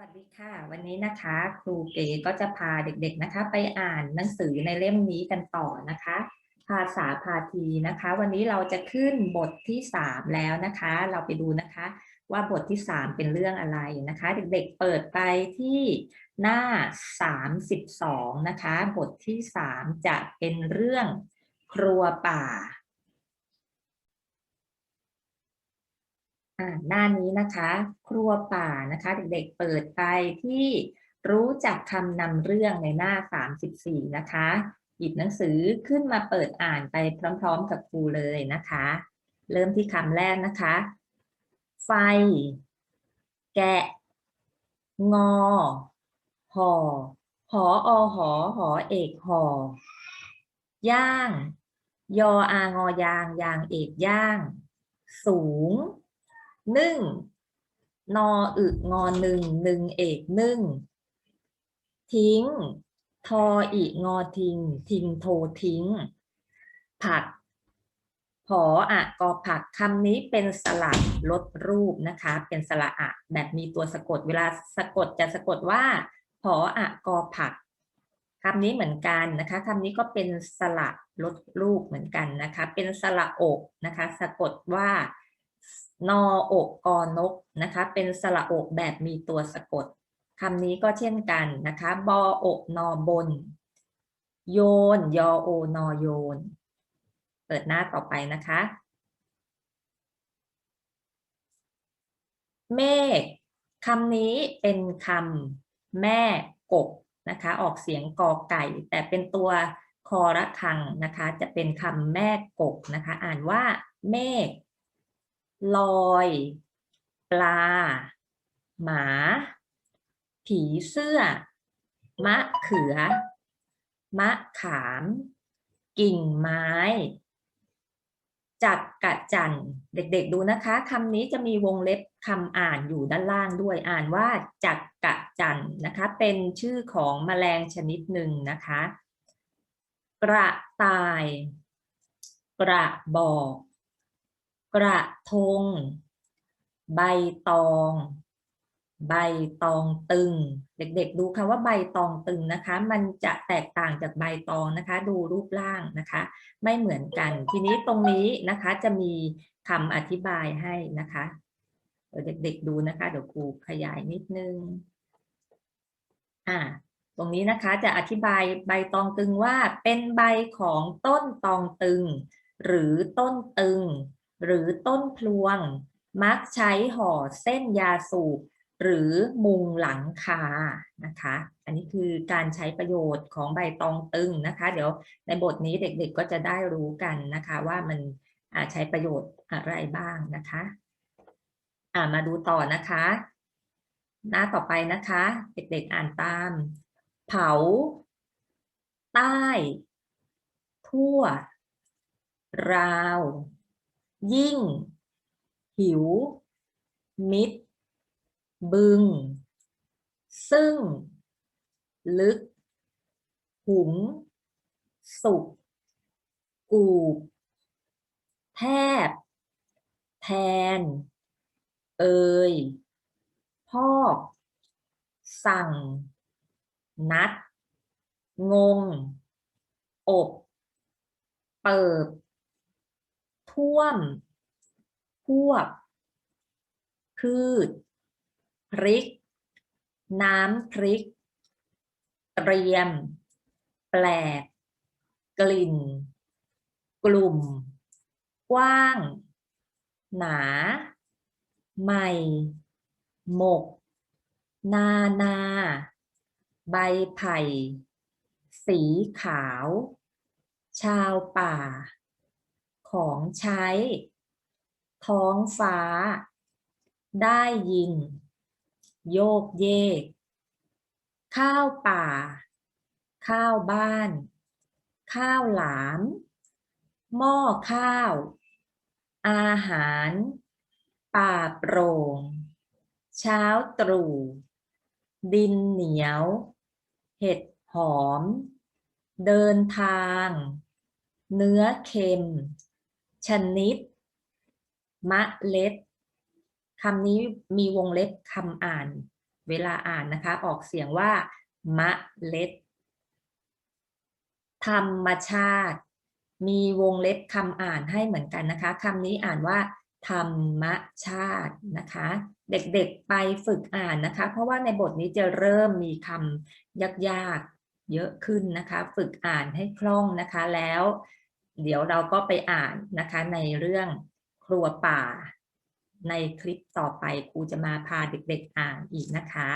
วัสดีค่ะ วันนี้นะคะครูเก๋ก็จะพาเด็กๆนะคะ ไปอ่านหนังสือในเล่มนี้กันต่อนะคะ ภาษาพาทีนะคะ วันนี้เราจะขึ้นบทที่สามแล้วนะคะ เราไปดูนะคะ ว่าบทที่สามเป็นเรื่องอะไรนะคะ เด็กๆเปิดไปที่หน้าสามสิบสองนะคะ บทที่สามจะเป็นเรื่องครัวป่า อ่า หน้านี้นะคะ ครัวป่านะคะเด็กๆเปิดไปที่รู้จักคำนำเรื่องในหน้า 34 นะคะ หยิบหนังสือขึ้นมาเปิดอ่านไปพร้อมๆกับครูเลยนะคะ เริ่มที่คำแรกนะคะ ไฟ แกะ งอ หอ หออหอหอเอกหอย่าง ยออางอยางยางเอกย่าง สูง นึ่ง นออึงอหนึ่งหนึ่งเอกนึ่ง ทิ้ง ทออีงอทิ้ง ทิ้งโททิ้ง ผักผออะกอผักคำนี้เป็นสระลดรูปนะคะ เป็นสระอะแบบมีตัวสะกดเวลาสะกดจะสะกดว่าผออะกอผักคำนี้เหมือนกันนะคะคำนี้ก็เป็นสระลดรูปเหมือนกันนะคะ เป็นสระอกนะคะ สะกดว่า นออกกอนกนะคะ เป็นสระอกแบบมีตัวสะกดคำนี้ก็เช่นกันนะคะบออกนอบน โยน ยอโอนอโยน เปิดหน้าต่อไปนะคะ เมฆคำนี้เป็นคำแม่กบนะคะ ออกเสียงกอไก่ แต่เป็นตัวคอระคังนะคะ จะเป็นคำแม่กบนะคะ อ่านว่าเมฆ ลอย ปลา หมา ผีเสื้อ มะเขือ มะขาม กิ่งไม้ จักกะจัน เด็กๆดูนะคะคำนี้จะมีวงเล็บคำอ่านอยู่ด้านล่างด้วยอ่านว่าจักกะจันนะคะ เป็นชื่อของแมลงชนิดหนึ่งนะคะ กระต่าย กระบอก กระทง ใบตอง ใบตองตึง เด็กๆ ดูคำว่าใบตองตึงนะคะ มันจะแตกต่างจากใบตองนะคะ ดูรูปร่างนะคะ ไม่เหมือนกัน ทีนี้ตรงนี้นะคะจะมีคำอธิบายให้นะคะเด็กๆดูนะคะ เดี๋ยวครูขยายนิดนึง อ่า ตรงนี้นะคะจะอธิบายใบตองตึงว่าเป็นใบของต้นตองตึง หรือต้นตึง หรือต้นพลวง มักใช้ห่อเส้นยาสูบหรือมุงหลังคานะคะ อันนี้คือการใช้ประโยชน์ของใบตองตึงนะคะ เดี๋ยวในบทนี้เด็กๆก็จะได้รู้กันนะคะว่ามันใช้ประโยชน์อะไรบ้างนะคะมาดูต่อนะคะ หน้าต่อไปนะคะ เด็กๆอ่านตาม เผา ใต้ ทั่ว ราว ยิ่ง หิว มิด บึง ซึ่ง ลึก หุง สุก กูบ แทบ แทน เอย พอก สั่ง นัด งง อบ เปิบ ท่วม พวก พืช พริก น้ำพริก เตรียม แปลก กลิ่น กลุ่ม กว้าง หนา ใหม่ หมก นานา ใบไผ่ สีขาว ชาวป่า ของใช้ ท้องฟ้า ได้ยิน โยกเยก ข้าวป่า ข้าวบ้าน ข้าวหลาม หม้อข้าว อาหาร ป่าโปร่ง เช้าตรู่ดินเหนียว เห็ดหอม เดินทาง เนื้อเค็ม ชนิด มะเล็ดคำนี้มีวงเล็บคำอ่าน เวลาอ่านนะคะ ออกเสียงว่า มะเล็ด ธรรมชาติ มีวงเล็บคำอ่านให้เหมือนกันนะคะคำนี้อ่านว่าธรรมชาตินะคะ เด็กๆไปฝึกอ่านนะคะ เพราะว่าในบทนี้จะเริ่มมีคำยากๆเยอะขึ้นนะคะ ฝึกอ่านให้คล่องนะคะแล้ว เดี๋ยวเราก็ไปอ่านนะคะในเรื่องครัวป่า ในคลิปต่อไปครูจะมาพาเด็กๆอ่านอีกนะคะ